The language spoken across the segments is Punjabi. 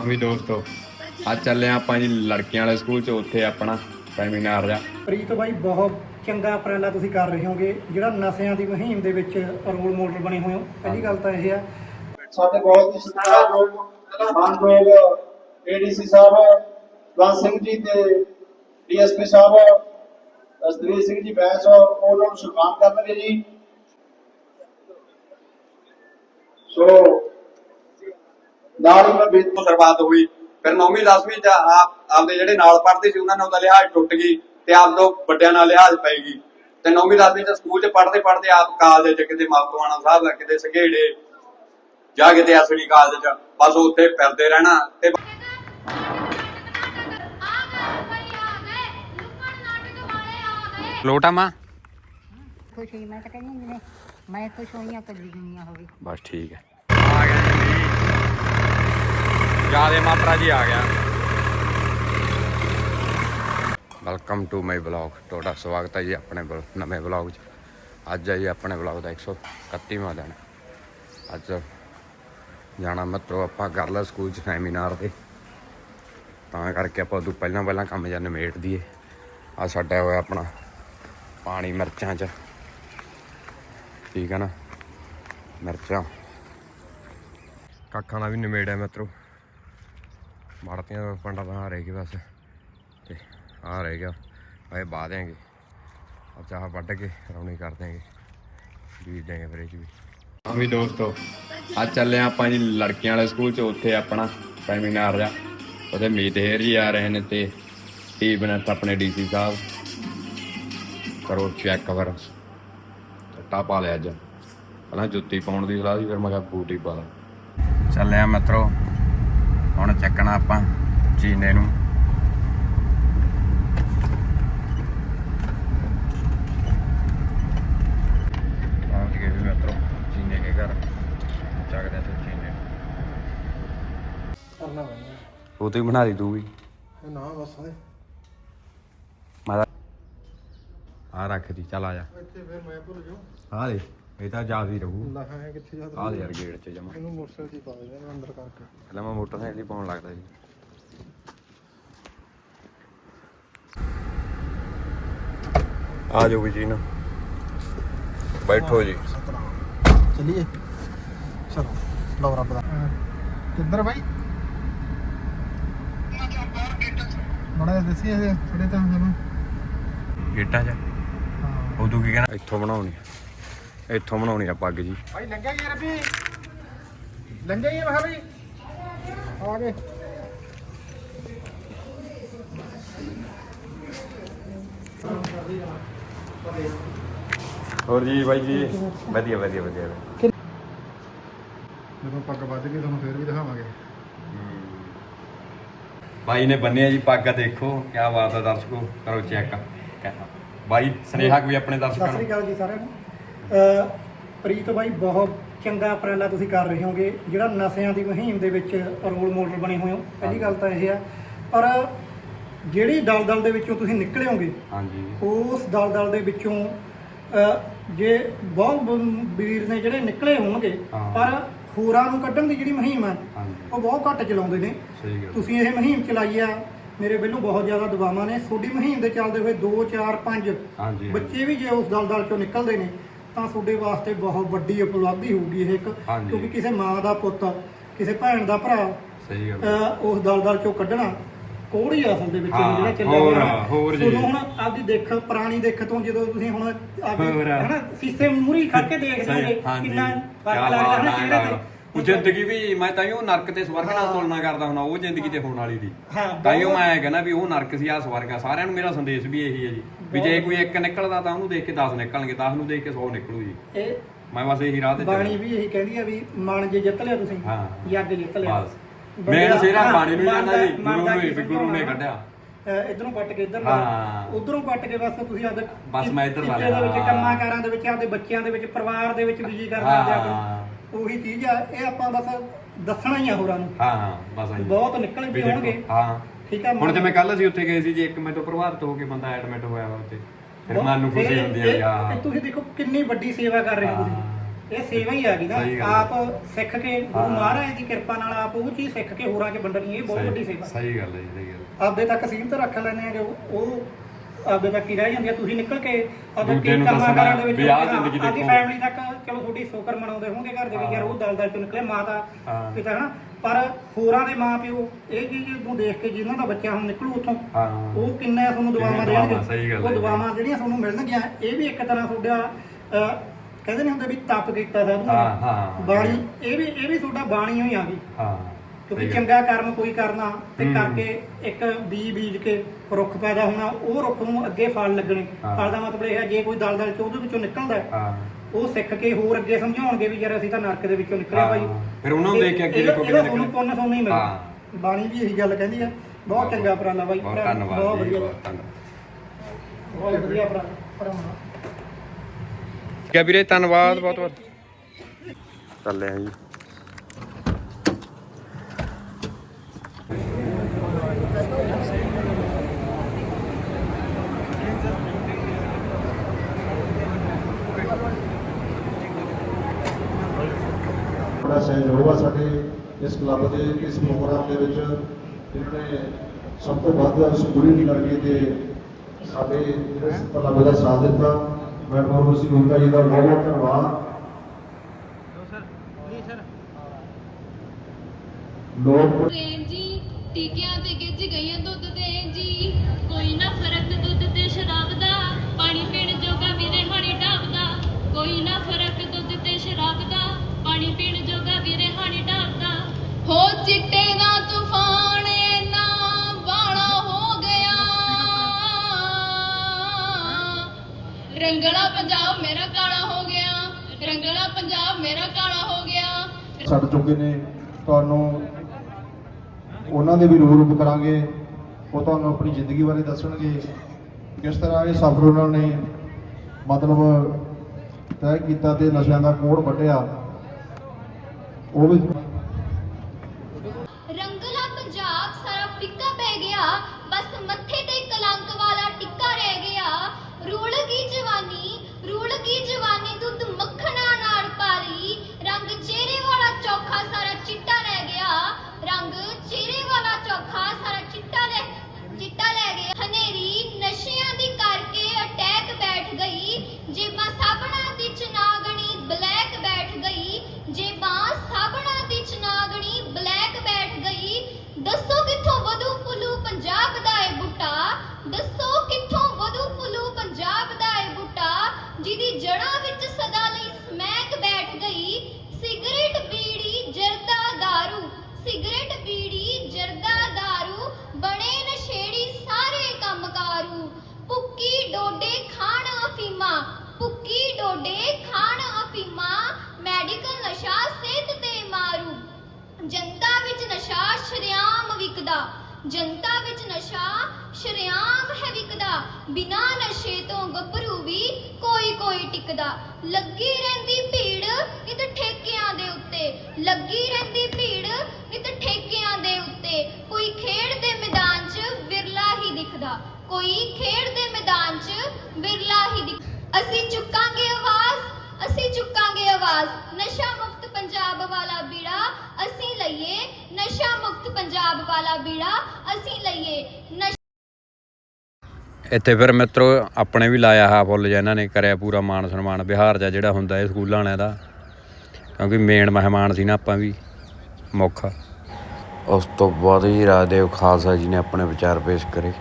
ਹਾਂ ਵੀ ਦੋਸਤੋ ਅੱਜ ਚੱਲੇ ਆਪਾਂ ਜੀ ਲੜਕੀਆਂ ਵਾਲੇ ਸਕੂਲ ਚ ਉੱਥੇ ਆਪਣਾ ਸੈਮੀਨਾਰ ਜਾ ਪ੍ਰੀਤ ਬਾਈ ਬਹੁਤ ਚੰਗਾ ਉਪਰਾਲਾ ਤੁਸੀਂ ਕਰ ਰਹੇ ਹੋਗੇ ਜਿਹੜਾ ਨਸ਼ਿਆਂ ਦੀ ਮੁਹਿੰਮ ਦੇ ਵਿੱਚ ਰੋਲ ਮਾਡਲ ਬਣੇ ਹੋਏ ਹੋ। ਪਹਿਲੀ ਗੱਲ ਤਾਂ ਇਹ ਆ। ਸਾਡੇ ਬਹੁਤ ਹੀ ਸਤਿਕਾਰਯੋਗ ਮਾਨਯੋਗ ਏਡੀਸੀ ਸਾਹਿਬ ਗਾਨ ਸਿੰਘ ਜੀ ਤੇ ਡੀਐਸਪੀ ਸਾਹਿਬ ਅਸਦਵੀਰ ਸਿੰਘ ਜੀ ਬੈਂਸ ਉਹਨਾਂ ਨੂੰ ਸਨਮਾਨ ਕਰਨਗੇ ਜੀ। ਸੋ ਨਾਲ ਹੀ ਮੈਂ ਬੇਨਤੀ ਤੋਂ ਸ਼ੁਰੂਆਤ ਹੋਈ। ਫਿਰ 9ਵੀਂ 10ਵੀਂ ਚ ਆਪ ਆਪਦੇ ਜਿਹੜੇ ਨਾਲ ਪੜ੍ਹਦੇ ਸੀ ਉਹਨਾਂ ਨਾਲ ਉਹਦਾ ਲਿਹਾਜ਼ ਟੁੱਟ ਗਈ ਤੇ ਆਪ ਤੋਂ ਵੱਡਿਆਂ ਨਾਲ ਲਿਹਾਜ਼ ਪੈ ਗਈ। ਤੇ 9ਵੀਂ 10ਵੀਂ ਚ ਸਕੂਲ ਚ ਪੜ੍ਹਦੇ ਪੜ੍ਹਦੇ ਆਪ ਕਾਲਜ ਚ ਕਿਤੇ ਮਾਪਵਾਣਾ ਸਾਹਿਬ ਦਾ ਕਿਤੇ ਸੰਘੇੜੇ ਜਾਂ ਕਿਤੇ ਅਸਲੀ ਕਾਲਜ ਚ ਬਸ ਉੱਥੇ ਫਿਰਦੇ ਰਹਿਣਾ ਤੇ ਲੋਟਾ ਮਾਂ। ਖੁਸ਼ ਮੈਂ ਤਾਂ ਕਹਿੰਦੀ ਜਿਵੇਂ ਮੈਂ ਖੁਸ਼ ਹੋਈ ਆ ਕੱਲੀ ਦੁਨੀਆ ਹੋਵੇ। ਬਸ ਠੀਕ ਹੈ। ਆ ਗਿਆ ਜਿਆਦੇ ਮਾਤਰਾ ਜੀ ਆ ਗਿਆ। ਵੈਲਕਮ ਟੂ ਮਾਈ ਬਲੌਗ ਤੁਹਾਡਾ ਸਵਾਗਤ ਹੈ ਜੀ ਆਪਣੇ ਨਵੇਂ ਬਲੌਗ 'ਚ। ਅੱਜ ਹੈ ਜੀ ਆਪਣੇ ਬਲੌਗ ਦਾ 131ਵਾਂ ਦਿਨ। ਅੱਜ ਜਾਣਾ ਮਤਲਬ ਆਪਾਂ ਗਰਲਾ ਸਕੂਲ 'ਚ ਸੈਮੀਨਾਰ ਤੇ। ਤਾਂ ਕਰਕੇ ਆਪਾਂ ਉਦੋਂ ਪਹਿਲਾਂ ਪਹਿਲਾਂ ਕੰਮ ਜਾਂ ਨਿਮੇਟ ਦਈਏ। ਆ ਛੱਡਿਆ ਹੋਇਆ ਆਪਣਾ ਪਾਣੀ ਮਿਰਚਾਂ 'ਚ। ਠੀਕ ਹੈ ਨਾ? ਮਿਰਚਾਂ। ਕੱਖਾਂ ਦਾ ਵੀ ਨਿਮੇੜਿਆ ਮਿੱਤਰੋ। ਮੜਤੀਆਂ ਪੰਡਾ ਤਾਂ ਆ ਰਹਿ ਗਈ ਬਸ। ਤੇ ਆ ਰਹਿ ਗਿਆ। ਇਹ ਬਾ ਦਿਆਂਗੇ। ਆ ਚਾਹ ਵੱਢ ਕੇ ਰੌਣੀ ਕਰ ਦਿਆਂਗੇ। ਬੀਜ ਦਿਆਂਗੇ ਫਿਰ ਇਹ ਵੀ। ਹਾਂ ਵੀ ਦੋਸਤੋ ਅੱਜ ਚੱਲੇ ਆਪਾਂ ਜੀ ਲੜਕੀਆਂ ਵਾਲੇ ਸਕੂਲ 'ਚ ਉੱਥੇ ਆਪਣਾ ਸੈਮੀਨਾਰ ਜਾ ਉਹਦੇ ਮੀਤੇਰ ਜੀ ਆ ਰਹੇ ਨੇ ਤੇ ਟੀ ਬਨਤ ਆਪਣੇ ਡੀਸੀ ਸਾਹਿਬ ਕਰੋ ਚੈੱਕ ਕਵਰ ਚੱਟਾ ਪਾ ਲਿਆ ਅੱਜ। ਪਹਿਲਾਂ ਜੁੱਤੀ ਪਾਉਣ ਦੀ ਸਲਾਹ ਸੀ ਫਿਰ ਮੈਂ ਕਿਹਾ ਬੂਟ ਹੀ ਪਾ ਲਾ। ਚੱਲਿਆ ਮਿੱਤਰੋ। ਹੁਣ ਚੱਕਣਾ ਆਪਾਂ ਚੀਨੇ ਨੂੰ। ਪਹੁੰਚ ਗਏ ਵੀ ਮਿੱਤਰੋ ਚੀਨੇ ਕੇ ਘਰ। ਚੱਕਦੇ ਆ ਚੀਨੇ। ਕਰਨਾ ਪੈਣਾ। ਉਹ ਤੂੰ ਬਣਾ ਲਈ ਤੂੰ ਵੀ। ਨਾ ਬਸ ਮੈਂ ਆ ਰੱਖ ਦੀ ਚੱਲ ਆ ਜਾ। ਇੱਥੇ ਫਿਰ ਮੈਂ ਭੁੱਲ ਜਾਉ ਆ ਦੇ। ਇਹ ਤਾਂ ਰਹੂ। ਲਖਾ ਹੈ ਕਿੱਥੇ ਜਾ ਆ ਦੇ ਯਾਰ ਗੇਟ 'ਚ ਜਮਾ। ਇਹਨੂੰ ਮੋਟਰਸਾਈਕਲ ਦੀ ਪਾ ਦੇ ਮੈਂ ਅੰਦਰ ਕਰਕੇ ਪਹਿਲਾਂ ਮੈਂ ਮੋਟਰਸਾਈਕਲ ਹੀ ਪਾਉਣ ਲੱਗਦਾ ਜੀ। ਆ ਜਾਓ ਵੀ ਜੀ ਨਾ ਬੈਠੋ ਜੀ। ਚਲਿਏ। ਚਲੋ ਲਓ ਰੱਬ ਦਾ। ਕਿੱਧਰ ਬਾਈ? ਬੜਾ ਦੱਸੀ ਇਹ ਥੋੜੇ ਤਾਂ ਜਮਾ ਗੇਟਾਂ 'ਚ। ਹਾਂ। ਉਦੋਂ ਕੀ ਕਹਿਣਾ? ਇੱਥੋਂ ਬਣਾਉਣੀ ਇੱਥੋਂ ਬਣਾਉਣੀ ਆ ਪੱਗ ਜੀ। ਭਾਈ ਲੰਘਿਆ ਗਿਆ ਰੱਬੀ? ਲੰਘਿਆ ਗਿਆ ਮਹਾ ਭਾਈ? ਆ ਗਏ। ਹੋਰ ਜੀ ਬਾਈ ਜੀ ਵਧੀਆ ਵਧੀਆ ਵਧੀਆ। ਜਦੋਂ ਪੱਗ ਵੱਜ ਗਈ ਤੁਹਾਨੂੰ ਫੇਰ ਵੀ ਦਿਖਾਵਾਂਗੇ। ਬਾਈ ਨੇ ਬੰਨਿਆ ਜੀ ਪੱਗ ਦੇਖੋ ਕੀ ਬਾਤ ਹੈ ਦਰਸ਼ਕੋ। ਕਰੋ ਚੈੱਕ। ਬਾਈ ਸਨੇਹਾ ਕੋਈ ਆਪਣੇ ਦਰਸ਼ਕਾਂ ਸਤਿ ਸ੍ਰੀ ਨੂੰ ਅਕਾਲ ਜੀ ਸਾਰਿਆਂ ਨੂੰ। ਪ੍ਰੀਤ ਬਾਈ ਬਹੁਤ ਚੰਗਾ ਉਪਰਾਲਾ ਤੁਸੀਂ ਕਰ ਰਹੇ ਹੋਗੇ। ਜਿਹੜਾ ਨਸ਼ਿਆਂ ਦੀ ਮੁਹਿੰਮ ਦੇ ਵਿੱਚ ਰੋਲ ਮਾਡਲ ਬਣੇ ਹੋਏ ਹੋ ਪਹਿਲੀ ਗੱਲ ਤਾਂ ਇਹ ਆ। ਪਰ ਜਿਹੜੀ ਦਲਦਲ ਦੇ ਵਿੱਚੋਂ ਤੁਸੀਂ ਨਿਕਲੇ ਹੋਗੇ ਹਾਂਜੀ। ਉਸ ਦਲਦਲ ਦੇ ਵਿੱਚੋਂ ਜੇ ਬਹੁਤ ਵੀਰ ਨੇ ਜਿਹੜੇ ਨਿਕਲੇ ਹੋਣਗੇ ਹਾਂ। ਪਰ ਹੋਰਾਂ ਨੂੰ ਕੱਢਣ ਦੀ ਜਿਹੜੀ ਮੁਹਿੰਮ ਆ ਹਾਂਜੀ। ਉਹ ਬਹੁਤ ਘੱਟ ਚਲਾਉਂਦੇ ਨੇ। ਤੁਸੀਂ ਇਹ ਮੁਹਿੰਮ ਚਲਾਈ ਆ ਮੇਰੇ ਵੱਲੋਂ ਬਹੁਤ ਜ਼ਿਆਦਾ ਦਬਾਵਾਂ ਨੇ। ਤੁਹਾਡੀ ਮੁਹਿੰਮ ਦੇ ਚੱਲਦੇ ਹੋਏ 2 4 5 ਹਾਂਜੀ। ਬੱਚੇ ਵੀ ਜੇ ਉਸ ਦਲਦਲ ਚੋਂ ਨਿਕਲਦੇ ਨੇ ਤਾਂ ਤੁਹਾਡੇ ਵਾਸਤੇ ਬਹੁਤ ਵੱਡੀ ਉਪਲਬਧੀ ਹੋਊਗੀ ਇਹ ਇੱਕ ਹਾਂਜੀ। ਕਿਉਂਕਿ ਕਿਸੇ ਮਾਂ ਦਾ ਪੁੱਤ ਕਿਸੇ ਭੈਣ ਦਾ ਭਰਾ ਸਹੀ ਗੱਲ ਅਹ, ਉਸ ਦਲਦਲ ਚੋਂ ਕੱਢਣਾ ਕੋੜੀ ਅਸਲ ਦੇ ਵਿੱਚ ਹਾਂ, ਜਿਹੜਾ ਚੱਲਿਆ ਹੋਰ। ਹੋਰ ਜੀ। ਉਦੋਂ ਹੁਣ ਆਪਦੀ ਦੇਖ ਪੁਰਾਣੀ ਦੇਖ ਤੋਂ ਜਦੋਂ ਤੁਸੀਂ ਹੁਣ ਆਪਦੀ ਹੋਰ। ਹਨਾ ਸੀਸੇ ਮੂਰੀ ਖੜ ਕੇ ਦੇਖਦੇ ਹੋਗੇ ਕਿੰਨਾ ਫ਼ਰਕ ਲੱਗਦਾ ਬਾਤ ਨਾ ਹੈ ਚਿਹਰੇ ਤੇ ਉਹ ਜ਼ਿੰਦਗੀ ਵੀ ਮੈਂ ਤਾਂ ਹੀ ਉਹ ਨਰਕ ਤੇ ਸਵਰਗ ਨਾਲ ਤੁਲਨਾ ਕਰਦਾ ਹੁੰਦਾ ਉਹ ਜ਼ਿੰਦਗੀ ਤੇ ਹੋਣ ਵਾਲੀ ਦੀ ਹਾਂ, ਤਾਂ ਹੀ ਉਹ ਮੈਂ ਕਹਿੰਦਾ ਵੀ ਉਹ ਨਰਕ ਸੀ ਆ ਸਵਰਗ ਆ ਸਾਰਿਆਂ ਨੂੰ ਮੇਰਾ ਸੰਦੇਸ਼ ਵੀ ਇਹੀ ਹੈ ਜੀ ਵੀ ਜੇ ਕੋਈ ਇੱਕ ਨਿਕਲਦਾ ਤਾਂ ਉਹਨੂੰ ਦੇਖ ਕੇ 10 ਨਿਕਲਣਗੇ 10 ਨੂੰ ਦੇਖ ਕੇ 100 ਨਿਕਲੂ ਜੀ ਇਹ ਮੈਂ ਬਸ ਇਹੀ ਰਾਹ ਤੇ ਬਾਣੀ ਚੱਲਦਾ ਵੀ ਇਹੀ ਕਹਿੰਦੀ ਆ ਵੀ ਮਨ ਜੇ ਜਿੱਤ ਲਿਆ ਤੁਸੀਂ ਹਾਂ। ਯੱਗ ਜਿੱਤ ਲਿਆ। ਬਸ। ਮੇਨ ਸਿਰਾ ਹਾਂ, ਬਾਣੀ ਨੂੰ ਜਾਂਦਾ ਦਾ- ਜੀ ਗੁਰੂ ਦਾ ਨੂੰ ਵੀ ਗੁਰੂ ਨੇ। ਕੱਢਿਆ। ਇਧਰੋਂ ਪੱਟ ਕੇ ਇਧਰ ਹਾਂ। ਉਧਰੋਂ ਪੱਟ ਕੇ ਬਸ ਤੁਸੀਂ ਆਪਦੇ ਬਸ ਮੈਂ ਇੱਧਰ ਲਾ ਦੇ ਲਿਆ। ਵਿੱਚ ਕੰਮਾਂ ਕਾਰਾਂ ਦੇ ਵਿੱਚ ਆਪਦੇ ਬੱਚਿਆਂ ਦੇ ਵਿੱਚ ਪਰਿਵਾਰ ਦੇ ਵਿੱਚ ਬਿਜ਼ੀ ਕਰ ਦਿੰਦੇ ਹਾਂ। ਉਹੀ ਚੀਜ਼ ਆ ਇਹ ਆਪਾਂ ਬਸ ਦੱਸਣਾ ਹੀ ਆ ਹੋਰਾਂ ਨੂੰ। ਹਾਂ ਹਾਂ ਬਸ ਆਈ ਬਹੁਤ ਨਿਕਲ ਵੀ ਹੋਣਗੇ ਹਾਂ। ਠੀਕ ਆ ਹੁਣ ਜਿਵੇਂ ਕੱਲ ਅਸੀਂ ਉੱਥੇ ਗਏ ਸੀ ਜੀ ਇੱਕ ਮਿੰਟ ਪ੍ਰਭਾਵਿਤ ਹੋ ਕੇ ਬੰਦਾ ਐਡਮਿਟ ਹੋਇਆ ਵਾ ਉੱਥੇ। ਫਿਰ ਮਨ ਨੂੰ ਖੁਸ਼ੀ ਹੁੰਦੀ ਹੈ। ਯਾਰ ਤੁਸੀਂ ਦੇਖੋ ਕਿੰਨੀ ਵੱਡੀ ਸੇਵਾ ਕਰ ਰਹੇ ਹੋ ਤੁਸੀਂ। ਇਹ ਸੇਵਾ ਹੀ ਆ ਗਈ ਨਾ। ਆਪ ਸਿੱਖ ਕੇ ਗੁਰੂ ਮਹਾਰਾਜ ਦੀ ਕਿਰਪਾ ਨਾਲ ਆਪ ਉਹ ਚੀਜ਼ ਸਿੱਖ ਕੇ ਹੋਰਾਂ 'ਚ ਵੰਡਣੀ ਇਹ ਬਹੁਤ ਵੱਡੀ ਸੇਵਾ। ਸਹੀ ਗੱਲ ਹੈ ਜੀ ਸਹੀ ਗੱਲ ਆਪਦੇ ਤੱਕ ਸੀਮਤ ਰੱਖ ਲੈਂਦੇ ਆ ਜੋ ਉਹ ਆਪਦੇ ਹੀ ਰਹਿ ਜਾਂਦੀ ਆ ਤੁਸੀਂ ਨਿਕਲ ਕੇ ਆਪਦੇ ਦੂਜੇ ਕੀ ਨੂੰ ਕੰਮਾਂ ਦੱਸਣਾ ਕਾਰਾਂ ਦੇ ਵਿੱਚ ਵੀ ਆਹ ਹਾਂ, ਜ਼ਿੰਦਗੀ ਆਪਦੀ ਦੇਖੋ। ਫੈਮਿਲੀ ਤੱਕ ਚਲੋ ਤੁਹਾਡੀ ਸ਼ੁਕਰ ਮਨਾਉਂਦੇ ਹੋਣਗੇ ਘਰ ਦੇ ਵੀ ਯਾਰ ਉਹ ਦਲਦਲ ਤੋਂ ਨਿਕਲੇ ਮਾਤਾ ਹਾਂ। ਪਿਤਾ ਹਨਾ ਪਰ ਹੋਰਾਂ ਦੇ ਮਾਂ ਪਿਓ ਇਹ ਚੀਜ਼ ਨੂੰ ਦੇਖ ਕੇ ਜਿਨ੍ਹਾਂ ਦਾ ਬੱਚਾ ਹੁਣ ਨਿਕਲੂ ਉੱਥੋਂ ਹਾਂ ਉਹ ਕਿੰਨਾ ਤੁਹਾਨੂੰ ਦੁਆਵਾਂ ਕਿੰਨੀਆਂ ਦੁਆਵਾਂ, ਦੇਣਗੇ ਉਹ ਹੈ ਜੀ। ਦੁਆਵਾਂ ਜਿਹੜੀਆਂ ਤੁਹਾਨੂੰ ਮਿਲਣਗੀਆਂ ਇਹ ਵੀ ਇੱਕ ਤਰ੍ਹਾਂ ਤੁਹਾਡਾ ਅਹ, ਕਹਿੰਦੇ ਨਹੀਂ ਹੁੰਦੇ ਵੀ ਤਪ ਕੀਤਾ ਸਾਧੂ ਨੇ। ਹਾਂ, ਹਾਂ। ਬਾਣੀ ਇਹ ਵੀ ਇਹ ਵੀ ਤੁਹਾਡਾ ਬਾਣੀ ਹੋਈ ਆ ਗਈ ਹਾਂ ਕਿਉਂਕਿ। ਚੰਗਾ ਕਰਮ ਕੋਈ ਕਰਨਾ ਤੇ ਹੂੰ। ਕਰਕੇ ਇੱਕ ਬੀਜ ਬੀਜ ਕੇ ਰੁੱਖ ਪੈਦਾ ਹੋਣਾ ਉਹ ਰੁੱਖ ਨੂੰ ਅੱਗੇ ਫਲ ਲੱਗਣੇ ਹਾਂ। ਫਲ ਦਾ ਮਤਲਬ ਇਹ ਹੈ ਜੇ ਕੋਈ ਦਲਦਲ ਚ ਉਹਦੇ ਵਿੱਚੋਂ ਨਿਕਲਦਾ ਹੈ, ਹਾਂ ਉਹ ਸਿੱਖ ਕੇ ਹੋਰ ਅੱਗੇ ਸਮਝਾਉਣਗੇ ਵੀ ਯਾਰ ਅਸੀਂ ਤਾਂ ਨਰਕ ਦੇ ਵਿੱਚੋਂ ਨਿਕਲੇ ਹਾਂ। ਭਾਈ ਫਿਰ ਉਹਨਾਂ ਨੂੰ ਦੇਖ ਕੇ ਅੱਗੇ ਦੇਖੋ। ਪੁੰਨ ਹੀ ਮਿਲਦਾ ਹਾਂ। ਬਾਣੀ ਵੀ ਇਹੀ ਗੱਲ ਕਹਿੰਦੀ ਆ ਬਹੁਤ ਚੰਗਾ ਉਪਰਾਲਾ ਬਾਈ ਬਹੁਤ ਭਰਾ, ਧੰਨਵਾਦ ਬਹੁਤ ਜੀ ਵਧੀਆ ਬਹੁਤ ਧੰਨਵਾਦ ਬਹੁਤ ਵਧੀਆ ਉਪਰਾਲਾ ਭਰਾਵਾਂ ਹੈ ਵੀਰੇ ਧੰਨਵਾਦ ਬਹੁਤ ਬਹੁਤ ਚੱਲੇ ਆ ਜੀ ਬੜਾ ਸਹਿਯੋਗ ਆ ਸਾਡੇ ਇਸ ਕਲੱਬ ਦੇ, ਇਸ ਪ੍ਰੋਗਰਾਮ ਦੇ ਵਿੱਚ ਜਿਨ੍ਹਾਂ ਨੇ ਸਭ ਤੋਂ ਵੱਧ ਸਕੂਲਿੰਗ ਕਰਕੇ ਤੇ ਸਾਡੇ ਇਸ ਕਲੱਬ ਦਾ ਸਾਥ ਦਿੱਤਾ। ਮੈਂ ਬਹੁਤ ਖੁਸ਼ੀ ਹੁੰਦਾ ਜੀ ਦਾ ਬਹੁਤ ਬਹੁਤ ਧੰਨਵਾਦ। ਲੋਕ ਦੇਣ ਜੀ, ਟੀਕਿਆਂ ਤੇ ਗਿੱਜ ਗਈਆਂ ਦੁੱਧ ਦੇਣ ਜੀ। ਹੋ ਚਿੱਟੇ ਦਾ ਤੂਫਾਨ ਨਾ ਬਾਣਾ ਹੋ ਗਿਆ। ਰੰਗਲਾ ਪੰਜਾਬ ਮੇਰਾ ਕਾਲਾ ਹੋ ਗਿਆ। ਰੰਗਲਾ ਪੰਜਾਬ ਮੇਰਾ ਕਾਲਾ ਹੋ ਗਿਆ। ਛੱਡ ਚੁੱਕੇ ਨੇ। ਤੁਹਾਨੂੰ ਉਹਨਾਂ ਦੇ ਵੀ ਰੂਪ ਕਰਾਂਗੇ। ਉਹ ਤੁਹਾਨੂੰ ਆਪਣੀ ਜ਼ਿੰਦਗੀ ਬਾਰੇ ਦੱਸਣਗੇ। ਕਿਸ ਤਰ੍ਹਾਂ ਇਹ ਸਫ਼ਰ ਉਹਨਾਂ ਨੇ ਮਤਲਬ ਤੈਅ ਕੀਤਾ ਤੇ ਨਸ਼ਿਆਂ ਦਾ ਕੋੜ ਵੱਢਿਆ। ਉਹ ਵੀ ਭੁੱਕੀ ਡੋਡੇ ਖਾਣ ਅਫੀਮਾ, ਮੈਡੀਕਲ ਨਸ਼ਾ ਸਿਹਤ ਤੇ ਮਾਰੂ। ਜਨਤਾ ਵਿੱਚ ਨਸ਼ਾ ਸ਼ਰੇਆਮ ਵਿਕਦਾ। ਜਨਤਾ ਵਿੱਚ ਨਸ਼ਾ ਸ਼ਰੇਆਮ ਹੈ ਵਿਕਦਾ। ਬਿਨਾ ਨਸ਼ੇ ਤੋਂ ਗੱਭਰੂ ਵੀ ਕੋਈ ਕੋਈ ਟਿਕਦਾ। ਲੱਗੀ ਰਹਿੰਦੀ ਭੀੜ ਨਿਤ ਠੇਕਿਆਂ ਦੇ ਉੱਤੇ। ਲੱਗੀ ਰਹਿੰਦੀ ਭੀੜ ਨਿਤ ਠੇਕਿਆਂ ਦੇ ਉੱਤੇ। ਕੋਈ ਖੇਡ ਦੇ ਮੈਦਾਨ 'ਚ ਵਿਰਲਾ ਹੀ ਦਿਖਦਾ। ਕੋਈ ਖੇਡ ਦੇ ਮੈਦਾਨ 'ਚ ਵਿਰਲਾ ਹੀ ਦਿਖ ਅਸੀਂ ਚੁੱਕਾਂਗੇ ਆਵਾਜ਼ ਅਸੀਂ ਚੁੱਕਾਂਗੇ ਆਵਾਜ਼। ਨਸ਼ਾ ਮੁਕਤ ਪੰਜਾਬ ਵਾਲਾ ਬੀੜਾ ਅਸੀਂ ਲਈਏ ਨਸ਼ਾ ਮੁਕਤ ਪੰਜਾਬ ਵਾਲਾ ਬੀੜਾ ਅਸੀਂ ਲਈਏ। ਨਸ਼ਾ ਇੱਥੇ ਫਿਰ ਮਿੱਤਰੋ ਆਪਣੇ ਵੀ ਲਾਇਆ ਹਾ ਫੁੱਲ ਜਿਹਾ ਇਹਨਾਂ ਨੇ ਕਰਿਆ ਪੂਰਾ ਮਾਣ ਸਨਮਾਨ। ਬਿਹਾਰ ਦਾ ਜਿਹੜਾ ਹੁੰਦਾ ਇਹ ਸਕੂਲਾਂ ਵਾਲਿਆਂ ਦਾ ਕਿਉਂਕਿ ਮੇਨ ਮਹਿਮਾਨ ਸੀ ਨਾ ਆਪਾਂ ਵੀ ਮੁੱਖ। ਉਸ ਤੋਂ ਬਾਅਦ ਜੀ ਰਾਜਦੇਵ ਖਾਲਸਾ ਜੀ ਨੇ ਆਪਣੇ ਵਿਚਾਰ ਪੇਸ਼ ਕਰੇ।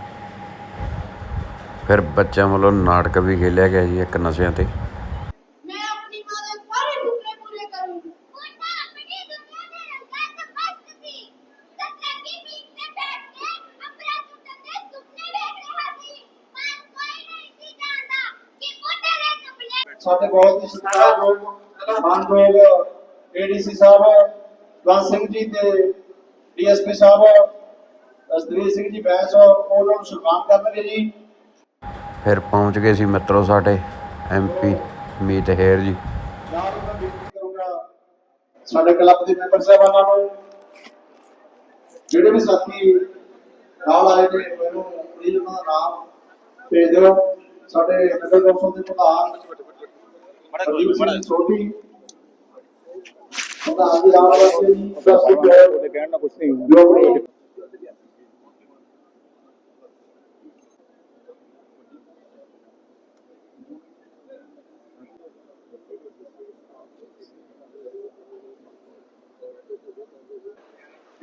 ਫਿਰ ਬੱਚਿਆਂ ਵੱਲੋਂ ਨਾਟਕ ਵੀ ਖੇਲਿਆ ਗਿਆ ਜੀ ਇੱਕ ਨਸ਼ਿਆਂ ਤੇ। ਸਾਡੇ ਬਹੁਤ ਹੀ ਸਤਿਕਾਰਯੋਗ ਮਾਨਯੋਗ ਏਡੀਸੀ ਸਾਹਿਬ ਗਵਨ ਸਿੰਘ ਜੀ ਤੇ ਡੀਐਸਪੀ ਸਾਹਿਬ ਅਸਤਰੀ ਸਿੰਘ ਜੀ ਬੈਂਸ ਉਹਨਾਂ ਨੂੰ ਸਨਮਾਨ ਕਰਨਗੇ ਜੀ। ਫਿਰ ਪਹੁੰਚ ਗਏ ਸੀ ਮਿੱਤਰੋ ਸਾਡੇ ਐਮਪੀ ਮੀਤ ਹੇਰ ਜੀ। ਨਾਲ ਸਾਡੇ ਕਲੱਬ ਦੇ ਮੈਂਬਰ ਸਾਹਿਬਾਨਾਂ ਨੂੰ ਜਿਹੜੇ ਵੀ ਸਾਥੀ ਨਾਲ ਆਏ ਨੇ ਮੈਨੂੰ ਪਲੀਜ਼ ਉਹਨਾਂ ਦਾ ਨਾਮ ਭੇਜ ਦਿਓ। ਸਾਡੇ ਨਗਰ ਕੌਂਸਲ ਦੇ ਪ੍ਰਧਾਨ ਸਿੰਘ ਸੋਢੀ ਪ੍ਰਧਾਨ ਜੀ ਰਾਮ ਵਾਸਤੇ ਜੀ ਸਤਿ ਸ਼੍ਰੀ ਕਹਿਣ ਨਾਲ ਕੁਝ ਨਹੀਂ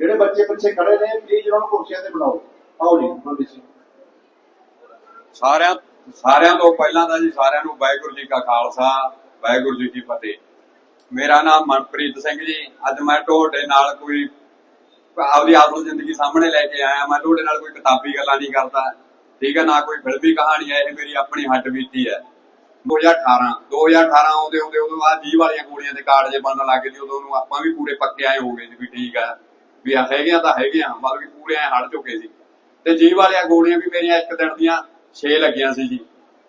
ਜਿਹੜੇ ਬੱਚੇ ਪਿੱਛੇ ਖੜੇ ਨੇ ਪਲੀਜ਼ ਉਹਨਾਂ ਨੂੰ ਕੁਰਸੀਆਂ ਤੇ ਬੁਲਾਓ ਆਓ ਜੀ ਮੰਡੀ ਸਿੰਘ। ਸਾਰਿਆਂ ਸਾਰਿਆਂ ਤੋਂ ਪਹਿਲਾਂ ਤਾਂ ਜੀ ਸਾਰਿਆਂ ਨੂੰ ਵਾਹਿਗੁਰੂ ਜੀ ਕਾ ਖਾਲਸਾ, ਵਾਹਿਗੁਰੂ ਜੀ ਕੀ ਫਤਿਹ। ਮੇਰਾ ਨਾਮ ਮਨਪ੍ਰੀਤ ਸਿੰਘ ਜੀ। ਅੱਜ ਮੈਂ ਤੁਹਾਡੇ ਨਾਲ ਕੋਈ ਆਪਦੀ ਆਸਲ ਜ਼ਿੰਦਗੀ ਸਾਹਮਣੇ ਲੈ ਕੇ ਆਇਆ। ਮੈਂ ਤੁਹਾਡੇ ਨਾਲ ਕੋਈ ਕਿਤਾਬੀ ਗੱਲਾਂ ਨਹੀਂ ਕਰਦਾ। ਠੀਕ ਹੈ, ਨਾ ਕੋਈ ਫਿਲਮੀ ਕਹਾਣੀ ਹੈ, ਇਹ ਮੇਰੀ ਆਪਣੀ ਹੱਡ ਬੀਤੀ ਹੈ। 2018 2018 ਆਉਂਦੇ ਆਉਂਦੇ ਉਦੋਂ ਆ ਜੀਵ ਵਾਲੀਆਂ ਗੋਲੀਆਂ ਦੇ ਕਾਰਡ ਜੇ ਬਣਨ ਲੱਗ ਗਏ ਸੀ ਉਦੋਂ ਨੂੰ ਆਪਾਂ ਵੀ ਪੂਰੇ ਪੱਕੇ ਆਏ ਹੋ ਗਏ ਸੀ ਵੀ ਠੀਕ ਆ ਵੀ ਆ ਹੈਗੀਆਂ ਤਾਂ ਹੈਗੀਆਂ ਮਤਲਬ ਕਿ ਪੂਰੇ ਐ ਹੜ ਚੁੱਕੇ ਸੀ। ਤੇ ਜੀਵ ਵਾਲੀਆਂ ਗੋਲੀਆਂ ਵੀ ਮੇਰੀਆਂ ਇੱਕ ਦਿਨ ਦੀਆਂ 6 ਲੱਗੀਆਂ ਸੀ ਜੀ।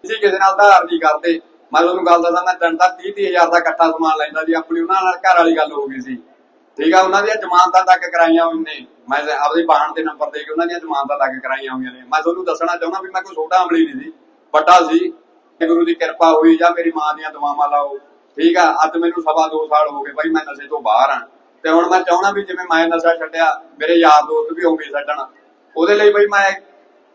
ਅਸੀਂ ਕਿਸੇ ਨਾਲ ਧਾਰ ਨਹੀਂ ਕਰਦੇ। ਮੈਂ ਤੁਹਾਨੂੰ ਗੱਲ ਦੱਸਾਂ, ਮੈਂ ਦਿਨ ਦਾ 30 ਹਜ਼ਾਰ ਦਾ ਇਕੱਠਾ ਸਮਾਨ ਲੈਂਦਾ ਜੀ। ਆਪਣੀ ਉਹਨਾਂ ਨਾਲ ਘਰ ਵਾਲੀ ਗੱਲ ਹੋ ਗਈ ਸੀ। ਠੀਕ ਆ, ਉਹਨਾਂ ਦੀਆਂ ਜ਼ਮਾਨਤਾਂ ਤੱਕ ਕਰਾਈਆਂ ਹੋਈਆਂ ਮੈਂ ਆਪਦੇ ਬਾਹਣ ਦੇ ਨੰਬਰ ਦੇ ਕੇ ਉਹਨਾਂ ਦੀਆਂ ਜ਼ਮਾਨਤਾਂ ਤੱਕ ਕਰਾਈਆਂ ਹੋਈਆਂ ਨੇ। ਮੈਂ ਤੁਹਾਨੂੰ ਦੱਸਣਾ ਚਾਹੁੰਦਾ ਵੀ ਮੈਂ ਕੋਈ ਛੋਟਾ ਅਮਲੀ ਨਹੀਂ ਸੀ। ਵੱਡਾ ਸੀ। ਗੁਰੂ ਦੀ ਕਿਰਪਾ ਹੋਈ ਜਾਂ ਮੇਰੀ ਮਾਂ ਦੀਆਂ ਦੁਆਵਾਂ ਲਾਓ। ਠੀਕ ਆ, ਅੱਜ ਮੈਨੂੰ ਸਵਾ ਦੋ ਸਾਲ ਹੋ ਗਏ ਬਾਈ, ਮੈਂ ਨਸ਼ੇ ਤੋਂ ਬਾਹਰ ਆ। ਤੇ ਹੁਣ ਮੈਂ ਚਾਹੁੰਦਾ ਵੀ ਜਿਵੇਂ ਮੈਂ ਨਸ਼ਾ ਛੱਡਿਆ, ਮੇਰੇ ਯਾਰ ਦੋਸਤ ਵੀ ਹੋਣਗੇ ਛੱਡਣ। ਉਹਦੇ ਲਈ ਬਈ ਮੈਂ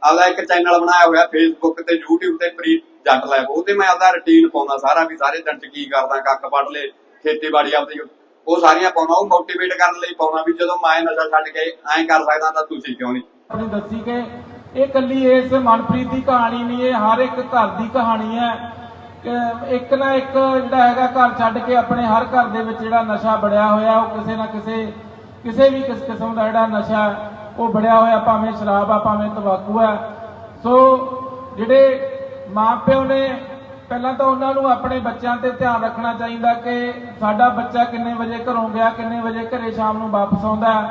ਆਪਦਾ ਇੱਕ ਚੈਨਲ ਬਣਾਇਆ ਹੋਇਆ ਫੇਸਬੁੱਕ ਤੇ, YouTube ਤੇ ਪ੍ਰੀਤ ਜੱਟ ਲੈਬ ਉਹ ਮੈਂ ਆਪਦਾ ਰੁਟੀਨ ਪਾਉਂਦਾ ਸਾਰਾ ਵੀ ਸਾਰੇ ਦਿਨ ਚ ਕੀ ਕਰਦਾ, ਕੱਖ ਪੜ ਲੈ, ਖੇਤੀਬਾੜੀ ਆਪਦੀ ਉਹ ਸਾਰੀਆਂ ਪਾਉਂਦਾ, ਉਹ ਮੋਟੀਵੇਟ ਕਰਨ ਲਈ ਪਾਉਂਦਾ ਵੀ ਜਦੋਂ ਮੈਂ ਨਸ਼ਾ ਛੱਡ ਕੇ ਐਂ ਕਰ ਸਕਦਾ ਤਾਂ ਤੁਸੀਂ ਕਿਉਂ ਨਹੀਂ? ਆਪਣੀ ਦੱਸੀ ਕਿ ਇਹ ਕੱਲੀ ਇਸ ਮਨਪ੍ਰੀਤ ਦੀ ਕਹਾਣੀ ਨਹੀਂ, ਇਹ ਹਰ ਇੱਕ ਘਰ ਦੀ ਕਹਾਣੀ ਹੈ। ਇੱਕ ਨਾ ਇੱਕ ਜਿਹੜਾ ਹੈਗਾ ਘਰ ਛੱਡ ਕੇ ਆਪਣੇ ਹਰ ਘਰ ਦੇ ਵਿੱਚ ਜਿਹੜਾ ਨਸ਼ਾ ਬੜਿਆ ਹੋਇਆ, ਉਹ ਕਿਸੇ ਨਾ ਕਿਸੇ ਕਿਸੇ ਵੀ ਕਿਸ ਕਿਸਮ ਦਾ ਜਿਹੜਾ ਨਸ਼ਾ, ਉਹ ਬੜਿਆ ਹੋਇਆ, ਭਾਵੇਂ ਸ਼ਰਾਬ ਆ, ਭਾਵੇਂ ਤੰਬਾਕੂ ਹੈ ਸੋ ਜਿਹੜੇ ਮਾਪਿਓ ਨੇ, ਪਹਿਲਾਂ ਤਾਂ ਉਹਨਾਂ ਨੂੰ ਆਪਣੇ ਬੱਚਿਆਂ ਤੇ ਧਿਆਨ ਰੱਖਣਾ ਚਾਹੀਦਾ ਕਿ ਸਾਡਾ ਬੱਚਾ ਕਿੰਨੇ ਵਜੇ ਘਰੋਂ ਗਿਆ, ਕਿੰਨੇ ਵਜੇ ਘਰੇ ਸ਼ਾਮ ਨੂੰ ਵਾਪਸ ਆਉਂਦਾ,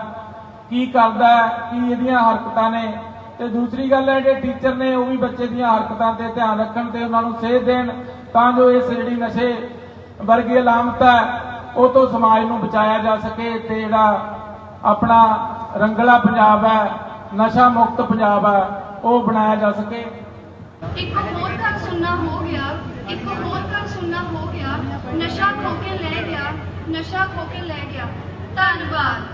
ਕੀ ਕਰਦਾ, ਕੀ ਇਹਦੀਆਂ ਹਰਕਤਾਂ ਨੇ। ਤੇ ਦੂਸਰੀ ਗੱਲ ਹੈ, ਜਿਹੜੇ ਟੀਚਰ ਨੇ, ਉਹ ਵੀ ਬੱਚੇ ਦੀਆਂ ਹਰਕਤਾਂ ਤੇ ਧਿਆਨ ਰੱਖਣ ਤੇ ਉਹਨਾਂ ਨੂੰ ਸੇਧ ਦੇਣ। ਤਾਂ ਜੋ ਇਸ ਜਿਹੜੀ ਨਸ਼ੇ ਵਰਗੀ ਅਲਾਮਤ ਹੈ, ਉਹ ਤੋਂ ਸਮਾਜ ਨੂੰ ਬਚਾਇਆ ਜਾ ਸਕੇ ਤੇ ਜਿਹੜਾ ਆਪਣਾ ਰੰਗਲਾ ਪੰਜਾਬ ਹੈ, ਨਸ਼ਾ ਮੁਕਤ ਪੰਜਾਬ ਹੈ, ਉਹ ਬਣਾਇਆ ਜਾ ਸਕੇ। ਇੱਕ ਹੋਰ ਘਰ ਸੁਣਨਾ ਹੋ ਗਿਆ, ਇੱਕ ਹੋਰ ਘਰ ਸੁਣਨਾ ਹੋ ਗਿਆ। ਨਸ਼ਾ ਖੋ ਕੇ ਲੈ ਗਿਆ, ਨਸ਼ਾ ਖੋ ਕੇ ਲੈ ਗਿਆ। ਧੰਨਵਾਦ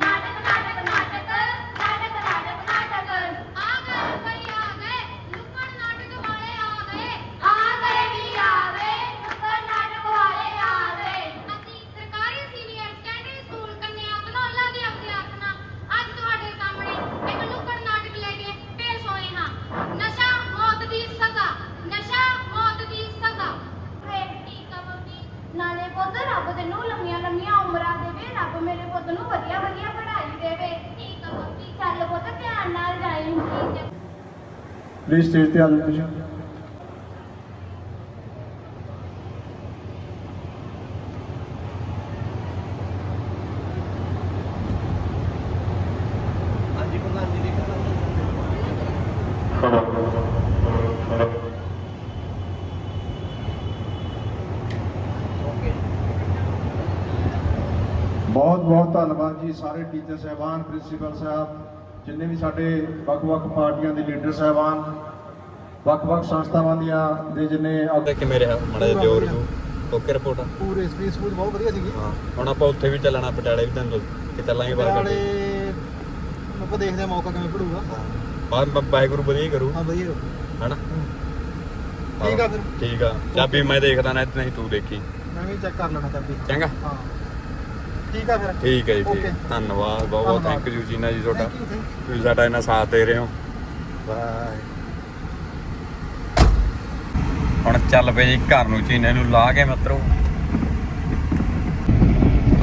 ਨਾਟਕ ਨਾਟਕ ਨਾਟਕ ਨਾਟਕ ਨਾਟਕ ਨਾਟਕ ਆ ਗਏ ਭਈ ਆ ਗਏ ਲੁਕਣ ਨਾਟਕ ਵਾਲੇ ਆ ਗਏ ਆ ਗਏ ਵੀ ਆ ਗਏ ਲੁਕਣ ਨਾਟਕ ਵਾਲੇ ਆ ਗਏ ਅਸੀਂ ਸਰਕਾਰੀ ਸੀਨੀਅਰ ਸੈਕੰਡਰੀ ਸਕੂਲ ਕੰਨਿਆ ਕਨੌਲਾ ਦੇ ਵਿਦਿਆਰਥਣਾਂ ਅੱਜ ਤੁਹਾਡੇ ਸਾਹਮਣੇ ਇੱਕ ਲੁਕਣ ਨਾਟਕ ਲੈ ਕੇ ਪੇਸ਼ ਹੋਏ ਹਾਂ ਨਸ਼ਾ ਮੌਤ ਦੀ ਸਜ਼ਾ ਨਸ਼ਾ ਮੌਤ ਦੀ ਸਜ਼ਾ ਵੇ ਟੀਕਾ ਮੋਤੀ ਨਾਲੇ ਪੁੱਤ ਰੱਬ ਤੈਨੂੰ ਲੰਮੀਆਂ ਲੰਮੀਆਂ ਉਮਰਾਂ ਦੇਵੇ ਰੱਬ ਮੇਰੇ ਪੁੱਤ ਨੂੰ ਵਧੀਆ ਵਧੀਆ ਪੜ੍ਹਾਈ ਦੇਵੇ ਠੀਕ ਆ ਪੁੱਤੀ ਚੱਲ ਪੁੱਤ ਧਿਆਨ ਨਾਲ ਜਾਈ ਠੀਕ ਹੈ ਪਲੀਜ਼ ਸਟੇਜ ਤੇ ਆ ਜਾਓ ਤੁਸੀਂ। ਬਹੁਤ ਬਹੁਤ ਧੰਨਵਾਦ ਜੀ ਸਾਰੇ ਟੀਚਰ ਸਹਿਬਾਨ ਪ੍ਰਿੰਸੀਪਲ ਸਾਹਿਬ, ਜਿੰਨੇ ਵੀ ਸਾਡੇ ਵੱਖ-ਵੱਖ ਪਾਰਟੀਆਂ ਦੇ ਲੀਡਰ ਸਹਿਬਾਨ। ਵੱਖ-ਵੱਖ ਸੰਸਥਾਵਾਂ ਦੀਆਂ ਦੇ ਜਿੰਨੇ ਆਗੂ- ਕਿ ਮੇਰੇ ਮੜਾ ਜਿਹਾ ਦਿਓ ਰਿਵਿਊ ਓਕੇ ਰਿਪੋਰਟ ਪੂਰੇ ਸਪੇਸ ਬਹੁਤ ਵਧੀਆ ਸੀਗੀ। ਹਾਂ ਹੁਣ ਆਪਾਂ ਉੱਥੇ ਵੀ ਚੱਲਣਾ ਪਟਿਆਲੇ ਵੀ ਤੈਨੂੰ ਕਿ ਚੱਲਾਂਗੇ ਬਾਹਰ ਨਾਲੇ ਆਪਾਂ ਦੇਖਦੇ ਆ ਮੌਕਾ ਕਿਵੇਂ ਪੜੂਗਾ। ਬਾਹਰ ਵਾਹਿਗੁਰੂ ਵਧੀਆ ਹੀ ਕਰੂ। ਹਾਂ ਵਧੀਆ ਹਨਾ? ਠੀਕ ਆ ਫਿਰ। ਠੀਕ ਆ। ਚਾਬੀ ਮੈਂ ਦੇਖਦਾ ਨਾ ਨਹੀਂ ਤੂੰ ਦੇਖੀ। ਮੈਂ ਵੀ ਚੈੱਕ ਕਰ ਲੈਣਾ ਚਾਬੀ। ਚੰਗਾ। ਹਾਂ। ਠੀਕ ਆ ਫਿਰ। ਠੀਕ ਹੈ ਜੀ ਠੀਕ Okay. ਧੰਨਵਾਦ ਬਹੁਤ ਬਹੁਤ ਧੰਨਵਾਦ। ਥੈਂਕ ਯੂ ਜੀਨਾ ਜੀ ਤੁਹਾਡਾ। Thank you, thank you. ਤੁਸੀਂ ਸਾਡਾ ਇੰਨਾ ਸਾਥ ਦੇ ਰਹੇ ਹੋ। ਬਾਏ ਹੁਣ ਚੱਲ ਪਏ ਜੀ ਘਰ ਨੂੰ ਚੀਨੇ ਨੂੰ ਲਾ ਕੇ ਮਿੱਤਰੋ।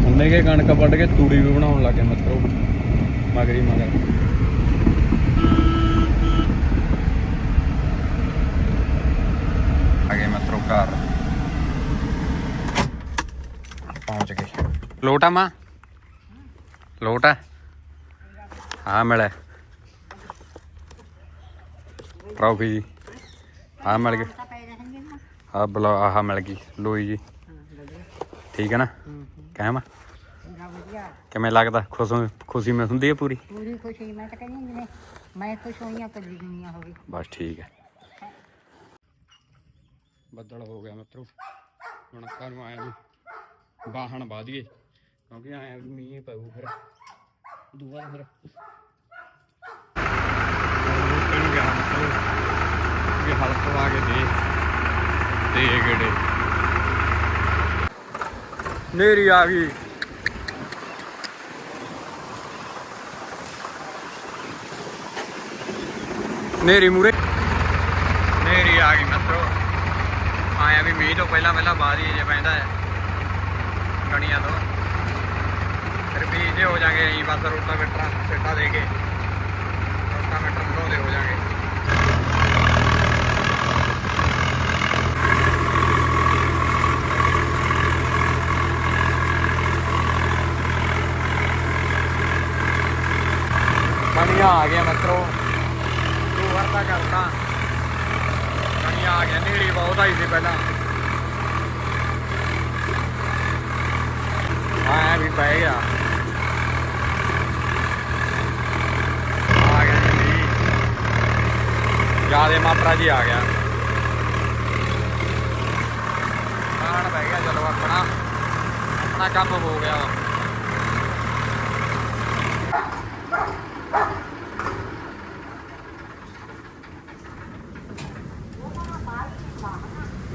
ਹੁੰਨੇ ਕੇ ਕਣਕ ਵੱਢ ਕੇ ਤੂੜੀ ਵੀ ਬਣਾਉਣ ਲੱਗੇ ਮਿੱਤਰੋ। ਮਗਰੀ ਮਗਰ। ਆ ਗਏ ਮਿੱਤਰੋ ਘਰ। ਪਹੁੰਚ ਗਏ। ਲੋਟਾ ਮਾਂ? ਲੋਟ ਹੈ ਮਿਲਿਆ ਟਰਾਫੀ ਜੀ ਹਾਂ ਮਿਲ ਨਾ ਆ ਬਲਾ ਆਹ ਮਿਲ ਗਈ ਲੋਈ ਜੀ। ਠੀਕ ਹੈ ਨਾ? ਕਹਿਮ ਕਿਵੇਂ ਲੱਗਦਾ? ਖੁਸ਼ ਖੁਸ਼ੀ ਮੈਂ ਹੁੰਦੀ ਹੈ ਪੂਰੀ? ਪੂਰੀ ਖੁਸ਼ੀ ਮੈਂ ਤਾਂ ਕਹਿੰਦੀ ਜਿਵੇਂ ਮੈਂ ਖੁਸ਼ ਹੋਈਆਂ ਕੱਲੀ ਦੁਨੀਆ ਹੋਵੇ। ਬਸ ਠੀਕ ਹੈ। ਬੱਦਲ ਹੋ ਗਿਆ ਮਿੱਤਰੋ। ਹੁਣ ਆਪਾਂ ਨੂੰ ਆਇਆ ਵੀ ਬਾਹਣ ਬਾਦੀਏ ਕਿਉਂਕਿ ਆਇਆ ਮੀਂਹ ਪਊ ਫਿਰ। ਦੂਆ ਫਿਰ। ਕਿਹਨੂੰ ਗਿਆ ਮਤਲਬ ਵੀ ਹਲਕ ਵਾ ਕੇ ਦੇ ਦੇ ਗੇੜੇ ਨੇਰੀ ਆ ਗਈ। ਨੇਰੀ ਮੂਰੇ। ਨੇਰੀ ਆ ਗਈ ਮਤਰੋ। ਆਇਆ ਵੀ ਮੀਂਹ ਤੋਂ ਪਹਿਲਾਂ ਪਹਿਲਾਂ ਹੀ ਜੇ ਪੈਂਦਾ ਹੈ। ਕਣੀਆਂ ਤੋਂ। ਫਿਰ ਬੀਜ ਜੇ ਹੋ ਜਾਗੇ ਅਸੀਂ ਬਸ ਰੋਟਾ ਵੇਟਰਾ ਛੇਟਾ ਦੇ ਕੇ ਰੋਟਾ ਵੇਟਰ ਬਣਾਉਂਦੇ ਹੋ ਜਾਗੇ ਕਣੀਆਂ ਆ ਗਿਆ ਮਤਰੋ। ਤੂੰ ਵਰਤਾ ਕਰਤਾ। ਕਣੀਆਂ ਆ ਗਿਆ ਨੇਰੀ ਬਹੁਤ ਆਈ ਸੀ ਪਹਿਲਾਂ। ਆਇਆ ਵੀ ਪੈ ਗਿਆ। ਆ ਗਿਆ ਜੀ। ਜ਼ਿਆਦੇ ਮਾਤਰਾ ਜੀ ਆ ਗਿਆ। ਆਣ ਪੈ ਗਿਆ ਚਲੋ ਆਪਣਾ। ਆਪਣਾ ਕੰਮ ਹੋ ਗਿਆ ਵਾ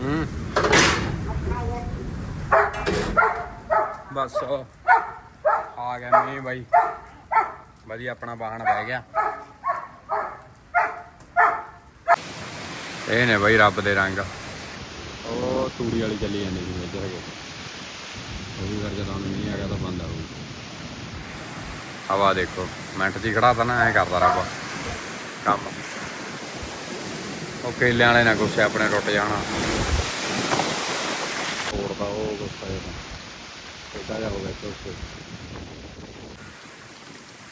ਹੂੰ ਬਸ ਆ ਗਿਆ ਮੀਂਹ ਬਾਈ ਆਪਣਾ ਵਾਹਣ ਬਹਿ ਗਿਆ। ਇਹ ਨੇ ਬਾਈ ਰੱਬ ਦੇ ਰੰਗ। ਉਹ ਤੂੜੀ ਵਾਲੀ ਚੱਲੀ ਜਾਂਦੀ ਸੀ ਇੱਧਰ ਹੈਗੇ ਉਹ ਵੀ ਫਿਰ ਜਦੋਂ ਮੀਂਹ ਆ ਗਿਆ ਤਾਂ ਬੰਦ ਹੋ ਹਵਾ ਦੇਖੋ ਮਿੰਟ ਦੀ ਖੜਾ ਤਾਂ ਨਾ ਐ ਕਰਦਾ ਰੱਬ। ਕੰਮ। ਉਹ ਕੇਲਿਆਂ ਵਾਲੇ ਨਾ ਗੁੱਸੇ ਆਪਣੇ ਟੁੱਟ ਜਾਣਾ। ਤੋੜਦਾ ਉਹ ਗੁੱਸਾ ਜਿਹਾ। ਹੋ ਗਿਆ ਤੋੜ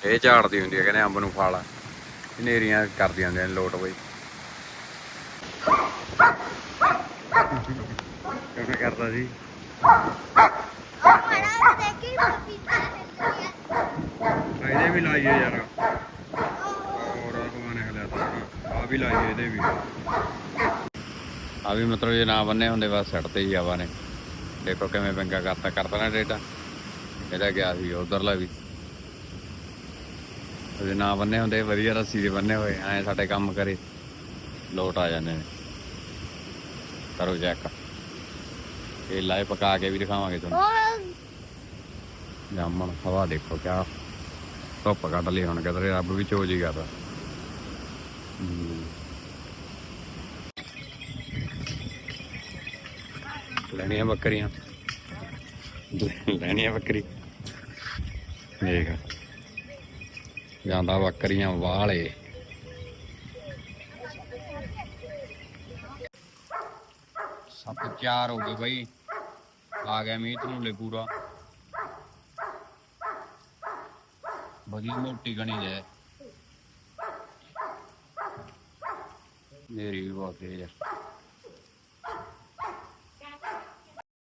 ਇਹ ਝਾੜਦੀ ਹੁੰਦੀ ਹੈ ਕਹਿੰਦੇ ਅੰਬ ਨੂੰ ਫਲ। ਹਨੇਰੀਆਂ ਕਰਦੀਆਂ ਹੁੰਦੀਆਂ ਨੇ, ਲੋਟ ਬਈ। ਕਿਵੇਂ ਕਰਦਾ ਸੀ? ਇਹਦੇ ਵੀ ਲਾਈਏ ਯਾਰ। ਹੋਰ ਭਗਵਾਨ ਖਲਿਆ ਤਾਂ। ਆ ਵੀ ਲਾਈਏ ਇਹਦੇ ਵੀ। ਆ ਵੀ ਮਤਲਬ ਜੇ ਨਾ ਬੰਨੇ ਹੁੰਦੇ, ਬਸ ਸੱਟ ਤੇ ਹੀ ਆਵਾ ਨੇ। ਦੇਖੋ ਕਿਵੇਂ ਬੰਗਾ ਕਰਤਾ ਕਰਤਾ ਨਾ ਡੇਟਾ ਇਹਦਾ ਗਿਆ ਸੀ, ਉਧਰਲਾ ਵੀ। ਜੇ ਨਾ ਬੰਨੇ ਹੁੰਦੇ, ਵਧੀਆ ਰੱਸੀ ਦੇ ਬੰਨੇ ਹੋਏ, ਐ ਸਾਡੇ ਕੰਮ ਕਰੇ। ਲੋਟ ਆ ਜਾਂਦੇ ਨੇ। ਕਰੋ ਚੈੱਕ ਇਹ ਲਾਏ ਪਕਾ ਕੇ ਵੀ ਦਿਖਾਵਾਂਗੇ ਤੁਹਾਨੂੰ। ਜਾਮਣ, ਹਵਾ ਦੇਖੋ ਕਿਆ ਧੁੱਪ ਕੱਢ ਲਈ ਹੁਣ, ਕਿਧਰੇ ਰੱਬ ਵੀ ਚੋ ਜੀ ਕਰਦਾ ਲੈਣੀਆਂ ਬੱਕਰੀਆਂ। ਲੈਣੀਆਂ ਬੱਕਰੀ। ਦੇਖ। ਜਾਂਦਾ ਬੱਕਰੀਆਂ ਵਾਲੇ। ਸਭ ਤਿਆਰ ਹੋ ਗਏ ਬਈ। ਆ ਗਿਆ ਮੀਤ ਨੂੰ ਲੈ ਪੂਰਾ। ਬੜੀ ਮੋਟੀ ਗਣੀ ਹੈ ਮੇਰੀ ਵੀ ਬਹੁਤ ਤੇਜ਼ ਹੈ